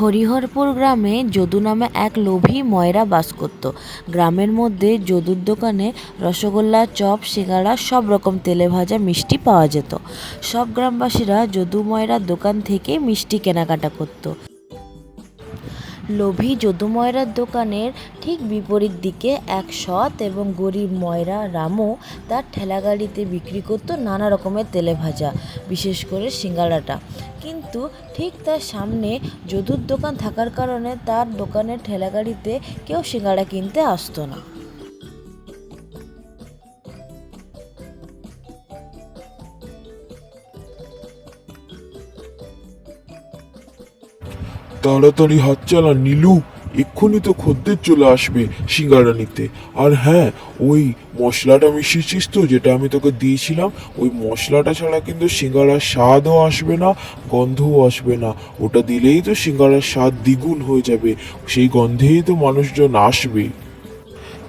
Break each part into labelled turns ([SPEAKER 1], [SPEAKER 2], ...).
[SPEAKER 1] হরিহরপুর গ্রামে যদু নামে এক লোভী ময়রা বাস করত। গ্রামের মধ্যে যদুর দোকানে রসগোল্লা, চপ, সিঙ্গাড়া সব রকম তেলে ভাজা মিষ্টি পাওয়া যেত। সব গ্রামবাসীরা যদু ময়রার দোকান থেকে মিষ্টি কেনাকাটা করত। লোভী যদু ময়রার দোকানের ঠিক বিপরীত দিকে এক সৎ এবং গরিব ময়রা রামু তার ঠেলাগাড়িতে বিক্রি করত নানা রকমের তেলে ভাজা, বিশেষ করে সিঙ্গাড়াটা কিন্তু ঠিক তার সামনে যদুর দোকান থাকার কারণে তার দোকানের ঠেলাগাড়িতে কেউ সিঙ্গাড়া কিনতে আসতো না।
[SPEAKER 2] তাড়াতাড়ি হাত চালা, নীলু। এক্ষুনি তো খদ্দের চলে আসবে সিঙ্গারা নিতে আর হ্যাঁ ওই মশলাটা মিশিয়েছিস তো, যেটা আমি তোকে দিয়েছিলাম, ওই মশলাটা ছাড়া কিন্তু সিঙ্গারার স্বাদও আসবে না, গন্ধও আসবে না। ওটা দিলেই তো সিঙ্গারার স্বাদ দ্বিগুণ হয়ে যাবে, সেই গন্ধেই তো মানুষজন আসবে।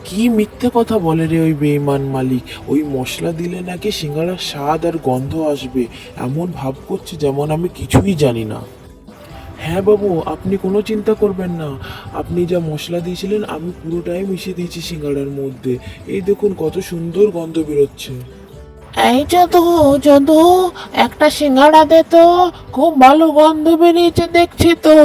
[SPEAKER 2] কি মিথ্যে কথা বলে রে ওই বেইমান মালিক? ওই মশলা দিলে নাকি সিঙ্গারার স্বাদ আর গন্ধ আসবে? এমন ভাব করছে যেমন আমি কিছুই জানি না। হ্যাঁ বাবু আপনি কোনো চিন্তা করবেন না। আপনি যা মশলা দিয়েছিলেন আমি পুরোটাই মিশিয়ে দিয়েছি সিঙ্গাড়ার মধ্যে। এই দেখুন কত সুন্দর গন্ধ বেরোচ্ছে।
[SPEAKER 3] এই যদু যদু একটা সিঙ্গাড়া দে তো। খুব ভালো গন্ধ বেরিয়েছে দেখছি তো।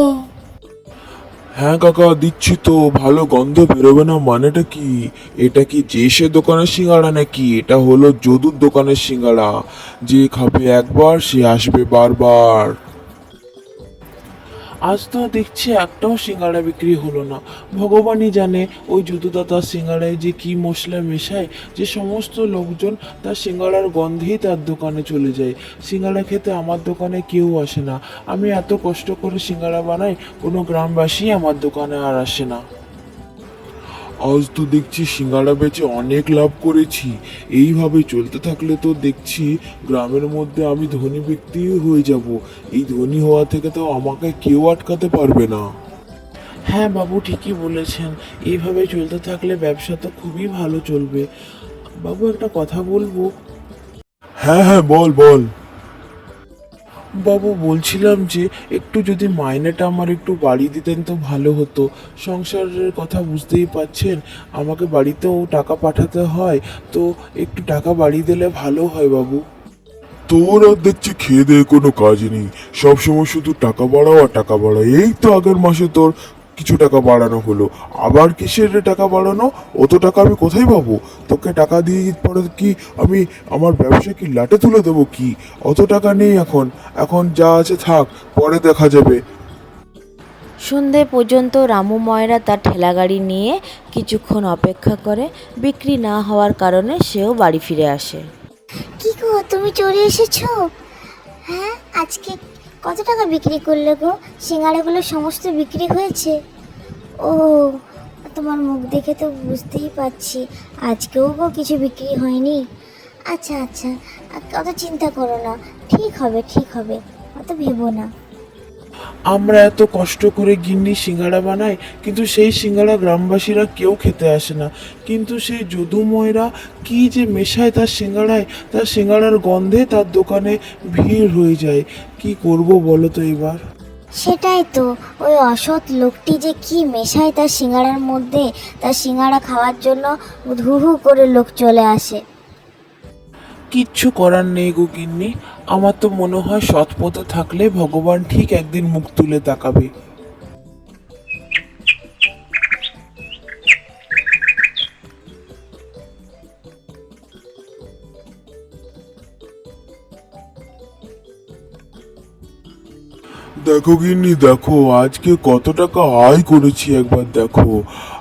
[SPEAKER 2] হ্যাঁ কাকা দিচ্ছি তো। ভালো গন্ধ বেরোবে না মানেটা কি? এটা কি যে সে দোকানের সিঙ্গাড়া নাকি? এটা হলো যদুর দোকানের সিঙ্গাড়া যে খাবে একবার সে আসবে বারবার। আজ তো দেখছি একটাও সিঙ্গাড়া বিক্রি হলো না। ভগবানই জানে ওই যদুদাতার সিঙ্গাড়ায় যে কি মশলা মেশায়, যে সমস্ত লোকজন তার সিঙ্গাড়ার গন্ধেই তার দোকানে চলে যায়। সিঙ্গাড়া খেতে আমার দোকানে কেউ আসে না। আমি এত কষ্ট করে সিঙ্গাড়া বানাই, কোনো গ্রামবাসী আমার দোকানে আর আসে না। আজ তো দেখছি সিঙ্গাড়া বেচে অনেক লাভ করেছি। এইভাবে চলতে থাকলে তো দেখছি গ্রামের মধ্যে আমি ধনী ব্যক্তি হয়ে যাব। এই ধনী হওয়া থেকে তো আমাকে কেউ আটকাতে পারবে না। হ্যাঁ বাবু ঠিকই বলেছেন। এইভাবে চলতে থাকলে ব্যবসা তো খুবই ভালো চলবে। বাবু একটা কথা বলব? হ্যাঁ হ্যাঁ বল বল। বাবু, বলছিলাম যে একটু যদি মাইনেটা আমার একটু বাড়িয়ে দিতেন তো ভালো হতো। সংসারের কথা বুঝতেই পাচ্ছেন আমাকে বাড়িতেও টাকা পাঠাতে হয়, তো একটু টাকা বাড়িয়ে দিলে ভালো হয় বাবু। তোর আর দেখছি খেয়ে দেয়ে কোনো কাজ নেই। সবসময় শুধু টাকা বাড়াও আর টাকা বাড়াও, এই তো আগের মাসে তোর কিছু টাকা বাড়ানো হলো। আবার কিসের টাকা বাড়ানো? অত টাকা আমি কোথায় পাবো? তোকে টাকা দিয়ে পরে কি আমি আমার ব্যবসা কি লাটে তুলে দেবো কি? অত টাকা নেই এখন। এখন যা আছে থাক পরে দেখা যাবে।
[SPEAKER 1] সন্ধে পর্যন্ত রামু ময়রা তার ঠেলাগাড়ি নিয়ে কিছুক্ষণ অপেক্ষা করে। বিক্রি না হওয়ার কারণে সেও বাড়ি ফিরে আসে।
[SPEAKER 4] কি গো তুমি চলে এসেছ? হ্যাঁ আজকে কত টাকা বিক্রি করলে গো? সিঙ্গাড়াগুলো সমস্ত বিক্রি হয়েছে। ও, তোমার মুখ দেখে তো বুঝতেই পারছি। আজকেও গো কিছু বিক্রি হয়নি। আচ্ছা আচ্ছা অত চিন্তা করো না। ঠিক হবে ঠিক হবে। অত ভেবো না।
[SPEAKER 2] আমরা এত কষ্ট করে গিন্নি সিঙ্গাড়া বানাই, কিন্তু সেই সিঙ্গাড়া গ্রামবাসীরা কেউ খেতে আসে না। কিন্তু সেই যদুময়রা কি যে মেশায় তার সিঙ্গাড়ায়, তার সিঙ্গাড়ার গন্ধে তার দোকানে ভিড় হয়ে যায়। কি করব বলো তো এবার?
[SPEAKER 4] সেটাই তো, ওই অসৎ লোকটি যে কি মেশায় তার সিঙ্গাড়ার মধ্যে, তার সিঙ্গাড়া খাওয়ার জন্য ধুহু করে লোক চলে আসে।
[SPEAKER 2] কিচ্ছু করার নেই গো গিন্নি। আমার তো মনে হয় সৎ পথে থাকলে ভগবান ঠিক একদিন মুখ তুলে তাকাবে। দেখো গিন্নি, দেখো, আজকে কত টাকা আয় করেছি একবার দেখো।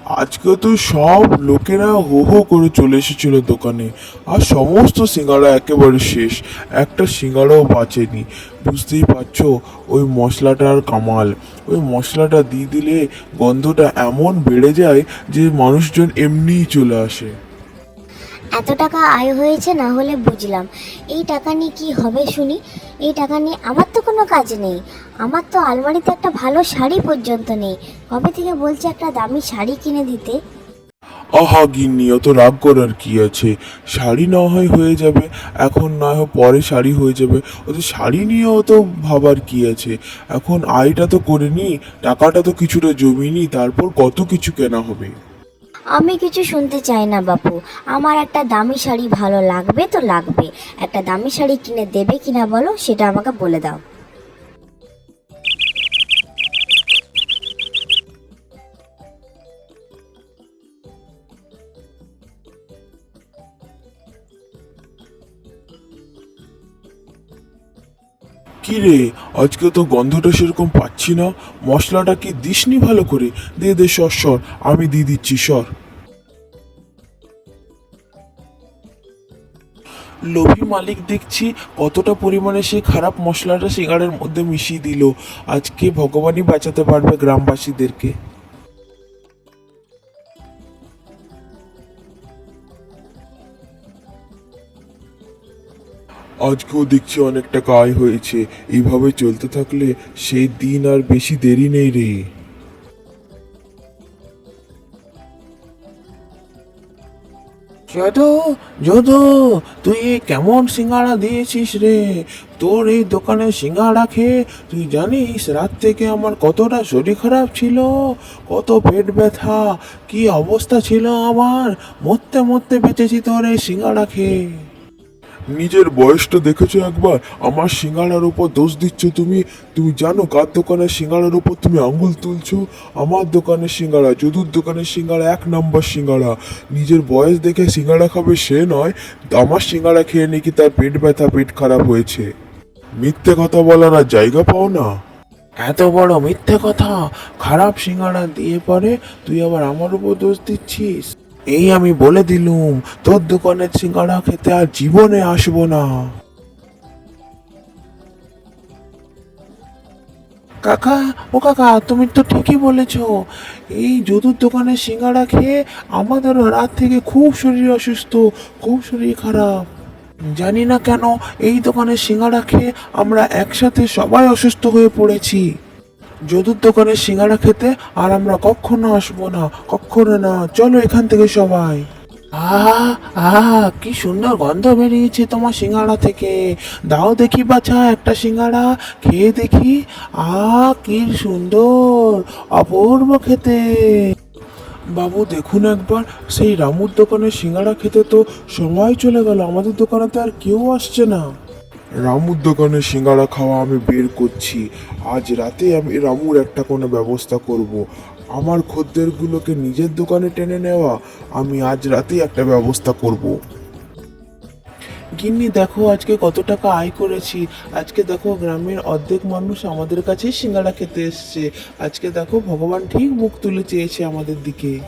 [SPEAKER 2] আজকে তো সব লোকেরা হো হো করে চলে এসেছিল দোকানে। আর সমস্ত সিঙ্গারা একেবারে শেষ। একটা সিঙ্গারাও বাঁচেনি। বুঝতেই পারছ, ওই মশলাটার কামাল। ওই মশলাটা দিয়ে দিলে গন্ধটা এমন বেড়ে যায় যে মানুষজন এমনিই চলে আসে।
[SPEAKER 4] এত টাকা আয় হয়েছে না হলে বুঝলাম। এই টাকা নিয়ে কি হবে শুনি? এই টাকা নিয়ে আমার তো কোনো কাজ নেই। আমার তো আলমারিতে একটা ভালো শাড়ি পর্যন্ত নেই। কবে থেকে বলছে একটা দামি শাড়ি কিনে দিতে?
[SPEAKER 2] আহা গিন্নি, অত রাগ করার কি আছে? শাড়ি না হয় হয়ে যাবে, এখন না হয় পরে শাড়ি হয়ে যাবে। অত শাড়ি নিয়ে অত ভাবার কি আছে? এখন আয়টা তো করে নি, টাকাটা তো কিছুটা জমিনি তারপর কত কিছু কেনা হবে?
[SPEAKER 4] আমি কিছু শুনতে চাই না, বাপু। আমার একটা দামি শাড়ি ভালো লাগবে তো লাগবে। একটা দামি শাড়ি কিনে দেবে কিনা বলো, সেটা আমাকে বলে দাও।
[SPEAKER 2] কি রে? আজকে তো গন্ধটা সেরকম পাচ্ছি না। মশলাটা কি দিসনি ভালো করে। দে দে সর সর। আমি দিয়ে দিচ্ছি, সর। লোভী মালিক দেখছি কতটা পরিমাণে সে খারাপ মশলাটা সিঙ্গারের মধ্যে মিশিয়ে দিল। আজকে ভগবানই বাঁচাতে পারবে গ্রামবাসীদেরকে। আজকেও দেখছি অনেক টাকা আয় হয়েছে। এইভাবে চলতে থাকলে সেই দিন আর বেশি দেরি নেই রে।
[SPEAKER 3] যদু যদু, তুই কেমন সিঙ্গাড়া দিয়েছিস রে? তোর এই দোকানে সিঙ্গাড়া খেয়ে তুই জানিস রাত থেকে আমার কতটা শরীর খারাপ ছিল? কত পেট ব্যথা, কি অবস্থা ছিল আমার? মরতে মরতে বেঁচেছি তোর এই সিঙ্গাড়া খেয়ে।
[SPEAKER 2] নিজের বয়সটা দেখেছ একবার? আমার সিঙ্গাড়ার উপর দোষ দিচ্ছ তুমি। তুমি জানো কার দোকানের সিঙ্গাড়ার উপর তুমি আঙুল তুলছো? আমার দোকানের সিঙ্গাড়া যদুর দোকানের সিঙ্গাড়া এক নম্বর সিঙ্গাড়া নিজের বয়স দেখে সিঙ্গাড়া খাবে সে নয়। আমার সিঙ্গাড়া খেয়ে নাকি তার পেট ব্যথা, পেট খারাপ হয়েছে? মিথ্যে কথা বলার আর জায়গা পাও না।
[SPEAKER 3] এত বড় মিথ্যে কথা? খারাপ সিঙ্গাড়া দিয়ে পরে তুই আবার আমার উপর দোষ দিচ্ছিস? এই আমি বলে দিলুম, তোর দোকানের সিঙ্গাড়া খেতে আর জীবনে আসব না। কাকা, ও কাকা, তুমি তো ঠিকই বলেছ। এই যদুর দোকানের সিঙ্গাড়া খেয়ে আমাদেরও রাত থেকে খুব শরীর অসুস্থ, খুব শরীর খারাপ। জানি না কেন এই দোকানের সিঙ্গাড়া খেয়ে আমরা একসাথে সবাই অসুস্থ হয়ে পড়েছি। যদুর দোকানের সিঙ্গাড়া খেতে আর আমরা কখনো আসব না, কখনো না। চলো এখান থেকে সবাই। আহা আহা, কি সুন্দর গন্ধ বেরিয়েছে তোমার সিঙ্গাড়া থেকে। দাও দেখি বাছা একটা সিঙ্গাড়া খেয়ে দেখি। আহ, কি সুন্দর, অপূর্ব খেতে।
[SPEAKER 2] বাবু, দেখুন একবার, সেই রামুর দোকানে সিঙ্গাড়া খেতে তো সময় চলে গেল। আমাদের দোকানে তো আর কেউ আসছে না। রামুর দোকানে সিঙ্গাড়া খাওয়া আমি বের করছি আজ রাতে আমি রামুর একটা কোনো ব্যবস্থা করব। আমার খদ্দেরগুলোকে নিজের দোকানে টেনে নেওয়া আমি আজ রাতেই একটা ব্যবস্থা করব।
[SPEAKER 3] গিন্নি, দেখো আজকে কত টাকা আয় করেছি আজকে দেখো গ্রামের অর্ধেক মানুষ আমাদের কাছেই সিঙ্গাড়া খেতে এসছে আজকে দেখো ভগবান ঠিক মুখ তুলে চেয়েছে আমাদের দিকে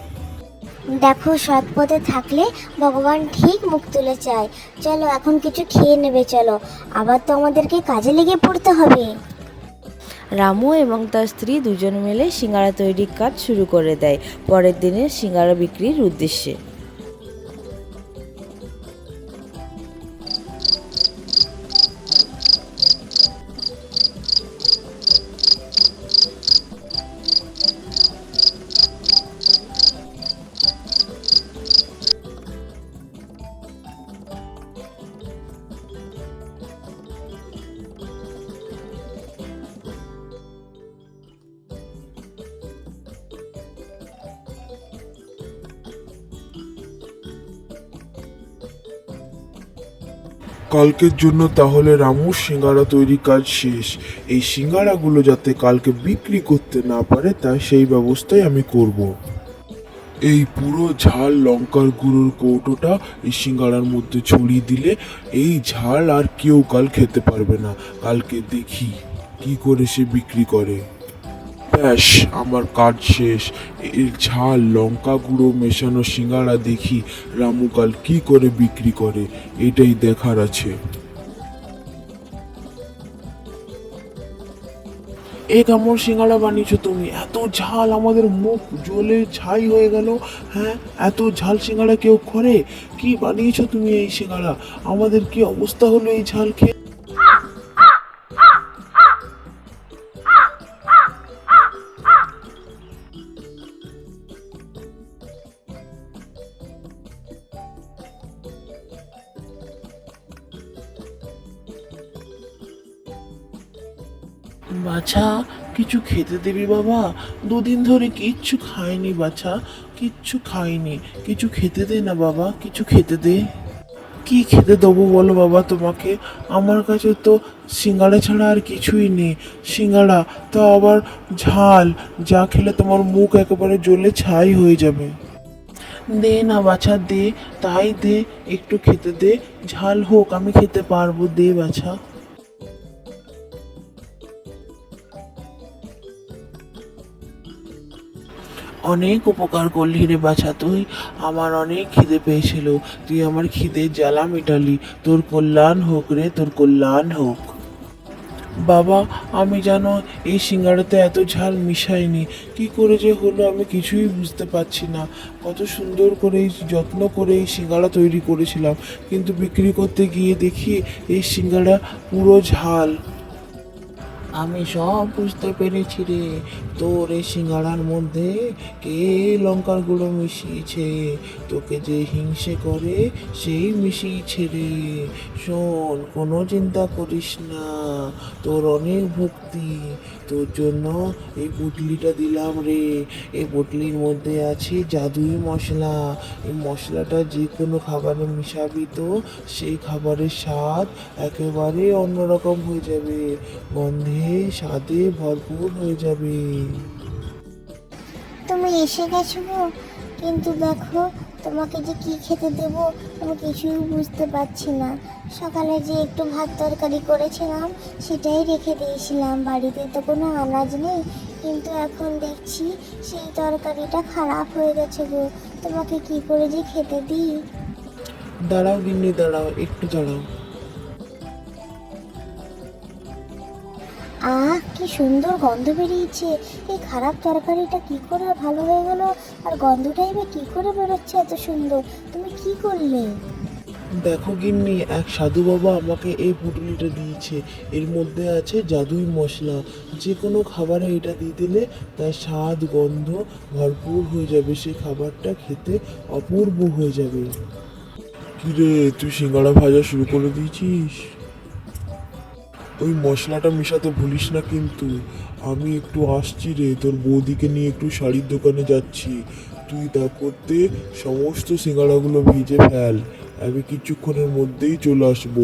[SPEAKER 4] দেখো, সৎ পথে থাকলে ভগবান ঠিক মুখ তুলে চায়। চলো, এখন কিছু খেয়ে নেবে, চলো। আবার তো আমাদেরকে কাজে লেগে পড়তে হবে।
[SPEAKER 1] রামু এবং তার স্ত্রী দুজন মিলে সিঙ্গারা তৈরির কাজ শুরু করে দেয়। পরের দিনে সিঙ্গারা বিক্রির উদ্দেশ্যে।
[SPEAKER 2] কালকের জন্য তাহলে রামুর সিঙ্গারা তৈরি কাজ শেষ। এই সিঙ্গারাগুলো যাতে কালকে বিক্রি করতে না পারে, তাই সেই ব্যবস্থাই আমি করব। এই পুরো ঝাল লঙ্কার গুঁড়োর কৌটোটা এই সিঙ্গারার মধ্যে ছড়িয়ে দিলে এই ঝাল আর কেউ কাল খেতে পারবে না। কালকে দেখি কি করে সে বিক্রি করে। ব্যাস, আমার কাজ শেষ। এই ঝাল, লঙ্কা গুঁড়ো মেশানো সিঙ্গারা দেখি রামুকাল কি করে বিক্রি করে, এটাই দেখার আছে।
[SPEAKER 3] এ কেমন সিঙ্গাড়া বানিয়েছো তুমি? এত ঝাল আমাদের মুখ জ্বলে ছাই হয়ে গেল। হ্যাঁ এত ঝাল সিঙ্গাড়া কেউ করে? কি বানিয়েছো তুমি এই সিঙ্গাড়া? আমাদের কি অবস্থা হলো এই ঝাল খেয়ে?
[SPEAKER 2] বাছা, কিছু খেতে দিবি বাবা। দুদিন ধরে কিচ্ছু খাইনি বাছা, কিচ্ছু খাইনি। কিছু খেতে দে না বাবা, কিছু খেতে দে। কি খেতে দেবো বলো বাবা তোমাকে? আমার কাছে তো সিঙ্গাড়া ছাড়া আর কিছুই নেই। সিঙ্গাড়া, তো আবার ঝাল, যা খেলে তোমার মুখ একেবারে জ্বলে ছাই হয়ে যাবে। দে না বাছা, দে, তাই দে, একটু খেতে দে। ঝাল হোক, আমি খেতে পারব, দে বাছা। অনেক উপকার করলি রে বাছা, তুই আমার অনেক খিদে পেয়েছিল। তুই আমার খিদে জ্বালা মেটালি। তোর কল্যাণ হোক রে, তোর কল্যাণ হোক। বাবা, আমি যেন এই সিঙ্গাড়াতে এত ঝাল মিশাইনি। কি করে যে হলো আমি কিছুই বুঝতে পারছি না। কত সুন্দর করে যত্ন করে এই সিঙ্গাড়া তৈরি করেছিলাম। কিন্তু বিক্রি করতে গিয়ে দেখি এই সিঙ্গাড়া পুরো ঝাল। আমি সব বুঝতে পেরেছি রে। তোর এই সিঙ্গাড়ার মধ্যে কে লঙ্কার গুঁড়ো মিশিয়েছে? তোকে যে হিংসে করে, সেই মিশিয়েছে রে। শোন, কোনো চিন্তা করিস না। তোর অনেক ভক্তি। তোর জন্য এই পুটলিটা দিলাম রে। এই পুটলির মধ্যে আছে জাদুই মশলা। এই মশলাটা যে কোনো খাবারে মিশাবি তো, সেই খাবারের স্বাদ একেবারে অন্যরকম হয়ে যাবে। গন্ধে স্বাদে ভরপুর হয়ে যাবে।
[SPEAKER 4] তুমি এসে গেছো গো কিন্তু দেখো তোমাকে যে কি খেতে দেব আমি কিছুই বুঝতে পারছি না। সকালে যে একটু ভাত তরকারি করেছিলাম সেটাই রেখে দিয়েছিলাম। বাড়িতে তো কোনো আনাজ নেই কিন্তু এখন দেখছি সেই তরকারিটা খারাপ হয়ে গেছে গো। তোমাকে কি করে যে খেতে দিই?
[SPEAKER 2] দাঁড়াও গিন্নি দাঁড়াও একটু দাঁড়াও।
[SPEAKER 4] আহ কি সুন্দর গন্ধ বেরিয়েছে। এই খারাপ তরকারিটা কি করে ভালো হয়ে গেল? আর গন্ধটাই বা কি করে বেরোচ্ছে এত সুন্দর? তুমি কি করলে?
[SPEAKER 2] দেখো গিন্নি এক সাধু বাবা আমাকে এই পুটলিটা দিয়েছে। এর মধ্যে আছে জাদুই মশলা। যে কোনো খাবারে এটা দিয়ে দিলে তার স্বাদ গন্ধ ভরপুর হয়ে যাবে। সেই খাবারটা খেতে অপূর্ব হয়ে যাবে। কিরে তুই সিঙ্গাড়া ভাজা শুরু করে দিয়েছিস? ওই মশলাটা মেশাতে ভুলিস না কিন্তু। আমি একটু আসছি রে, তোর বৌদিকে নিয়ে একটু শাড়ির দোকানে যাচ্ছি। তুই তা করতে সমস্ত সিঙ্গাড়াগুলো ভিজে ফেল, আমি কিছুক্ষণের মধ্যেই চলে আসব।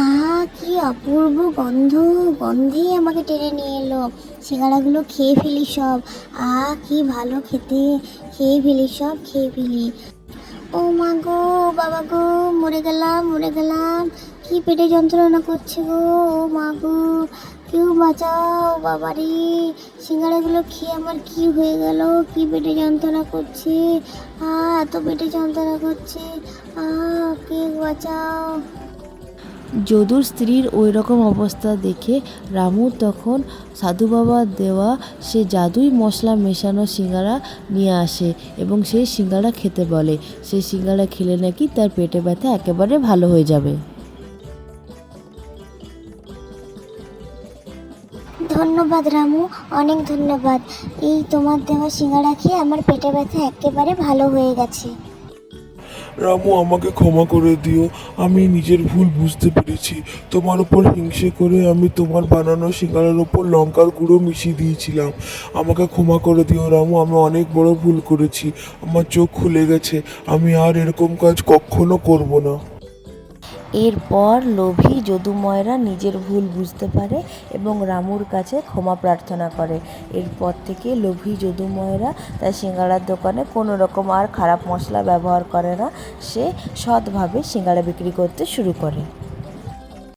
[SPEAKER 4] আহা, কি অপূর্ব গন্ধ, গন্ধেই আমাকে টেনে নিয়ে এলো। সিঙ্গাড়াগুলো খেয়ে ফেলি সব। আহ কি ভালো খেতে। খেয়ে ফেলি সব, খেয়ে ফেলি। ও মা গো, বাবা গো, মরে গেলাম মরে গেলাম। কি পেটে যন্ত্রণা করছে গো, ও মা গো। কেউ বাঁচাও বাবারে সিঙ্গাড়াগুলো খেয়ে আমার কি হয়ে গেল? কি পেটে যন্ত্রণা করছে? আ, এত পেটে যন্ত্রণা করছে। আ কে বাঁচাও।
[SPEAKER 1] যদুর স্ত্রীর ওই রকম অবস্থা দেখে রামু তখন সাধু বাবা দেওয়া সে জাদুই মশলা মেশানো সিঙ্গারা নিয়ে আসে এবং সেই সিঙ্গারা খেতে বলে। সেই সিঙ্গারা খেলে নাকি তার পেটে ব্যথা একেবারে ভালো হয়ে যাবে।
[SPEAKER 4] ধন্যবাদ রামু, অনেক ধন্যবাদ। এই তোমার দেওয়া সিঙ্গাড়া খেয়ে আমার পেটে ব্যথা একেবারে ভালো হয়ে গেছে।
[SPEAKER 5] রামু, আমাকে ক্ষমা করে দিও। আমি নিজের ভুল বুঝতে পেরেছি। তোমার উপর হিংসে করে আমি তোমার বানানো সিঙ্গারার ওপর লঙ্কার গুঁড়ো মিশিয়ে দিয়েছিলাম। আমাকে ক্ষমা করে দিও রামু, আমি অনেক বড় ভুল করেছি। আমার চোখ খুলে গেছে। আমি আর এরকম কাজ কখনো করব না।
[SPEAKER 1] এরপর লোভী যদুময়রা নিজের ভুল বুঝতে পারে এবং রামুর কাছে ক্ষমা প্রার্থনা করে। এরপর থেকে লোভী যদুময়রা তার সিঙ্গাড়ার দোকানে কোনো রকম আর খারাপ মশলা ব্যবহার করে না। সে সৎভাবে সিঙ্গাড়া বিক্রি করতে শুরু করে।